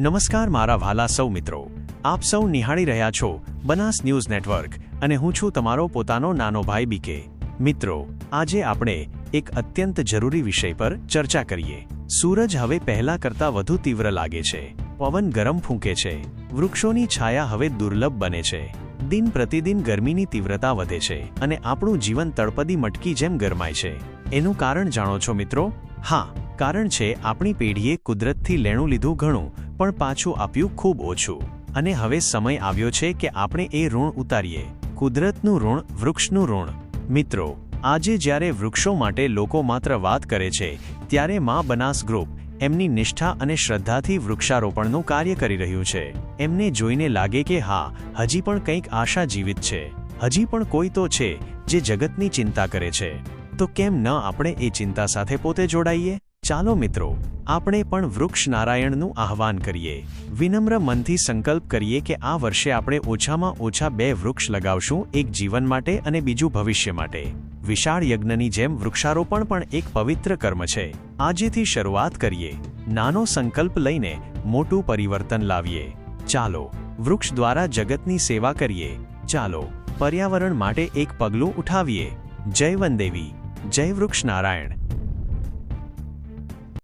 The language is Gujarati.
નમસ્કાર મારા વાલા સૌ મિત્રો. આપ સૌ નિહાળી રહ્યા છો બનાસ ન્યૂઝ નેટવર્ક અને હું છું તમારો પોતાનો નાનો ભાઈ બીકે. મિત્રો, આજે આપણે એક અત્યંત જરૂરી વિષય પર ચર્ચા કરીએ. સૂરજ હવે પહેલા કરતા વધુ તીવ્ર લાગે છે. પવન ગરમ ફૂંકે છે. વૃક્ષોની છાયા હવે દુર્લભ બને છે. દિન પ્રતિદિન ગરમીની તીવ્રતા વધે છે અને આપણું જીવન તળપદી મટકી જેમ ગરમાય છે. એનું કારણ જાણો છો મિત્રો? હા કારણ છે, આપણી પેઢીએ કુદરતથી લેણું લીધું ઘણું, પણ પાછું આપ્યું ખૂબ ઓછું. અને હવે સમય આવ્યો છે કે આપણે એ ઋણ ઉતારીએ. કુદરતનું ઋણ, વૃક્ષનું ઋણ. મિત્રો, આજે જ્યારે વૃક્ષો માટે લોકો માત્ર વાત કરે છે, ત્યારે મા બનાસ ગ્રુપ, એમની નિષ્ઠા અને શ્રદ્ધાથી વૃક્ષારોપણનું કાર્ય કરી રહ્યું છે. એમને જોઈને લાગે કે હા, હજી પણ કંઈક આશા જીવિત છે. હજી પણ કોઈ તો છે, જે જગતની ચિંતા કરે છે. તો કેમ ન આપણે એ ચિંતા સાથે પોતે જોડાઈએ? ચાલો મિત્રો, આપણે પણ વૃક્ષ નારાયણનું આહવાન કરીએ. વિનમ્ર મનથી સંકલ્પ કરીએ કે આ વર્ષે આપણે ઓછામાં ઓછા બે વૃક્ષ લગાવશું, એક જીવન માટે અને બીજું ભવિષ્ય માટે. વિશાળ યજ્ઞની જેમ વૃક્ષારોપણ પણ એક પવિત્ર કર્મ છે. આજેથી શરૂઆત કરીએ. નાનો સંકલ્પ લઈને મોટું પરિવર્તન લાવીએ. ચાલો, વૃક્ષ દ્વારા જગતની સેવા કરીએ. ચાલો, પર્યાવરણ માટે એક પગલું ઉઠાવીએ. જય વનદેવી. જય વૃક્ષ નારાયણ